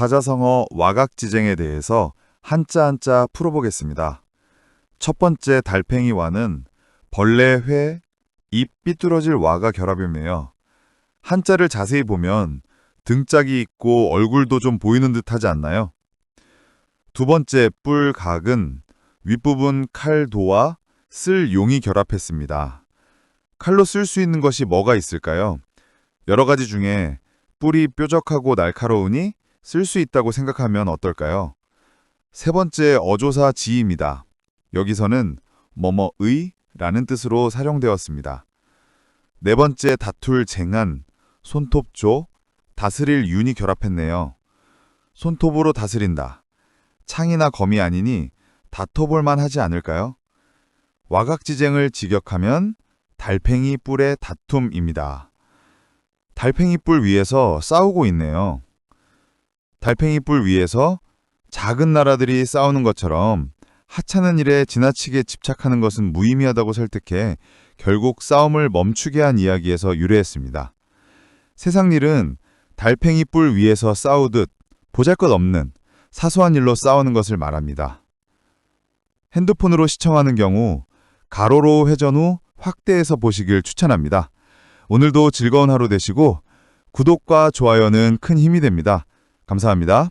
사자성어 와각지쟁에 대해서 한자 한자 풀어보겠습니다. 첫 번째 달팽이와는 벌레, 회, 입 삐뚤어질 와가 결합이며 한자를 자세히 보면 등짝이 있고 얼굴도 좀 보이는 듯 하지 않나요? 두 번째 뿔 각은 윗부분 칼 도와 쓸 용이 결합했습니다. 칼로 쓸 수 있는 것이 뭐가 있을까요? 여러 가지 중에 뿔이 뾰족하고 날카로우니 쓸 수 있다고 생각하면 어떨까요? 세 번째 어조사 지입니다. 여기서는 뭐뭐의 라는 뜻으로 사용되었습니다. 네 번째 다툴 쟁한, 손톱조, 다스릴 윤이 결합했네요. 손톱으로 다스린다. 창이나 검이 아니니 다퉈볼만 하지 않을까요? 와각지쟁을 직역하면 달팽이 뿔의 다툼입니다. 달팽이 뿔 위에서 싸우고 있네요. 달팽이 뿔 위에서 작은 나라들이 싸우는 것처럼 하찮은 일에 지나치게 집착하는 것은 무의미하다고 설득해 결국 싸움을 멈추게 한 이야기에서 유래했습니다. 세상 일은 달팽이 뿔 위에서 싸우듯 보잘것없는 사소한 일로 싸우는 것을 말합니다. 핸드폰으로 시청하는 경우 가로로 회전 후 확대해서 보시길 추천합니다. 오늘도 즐거운 하루 되시고 구독과 좋아요는 큰 힘이 됩니다. 감사합니다.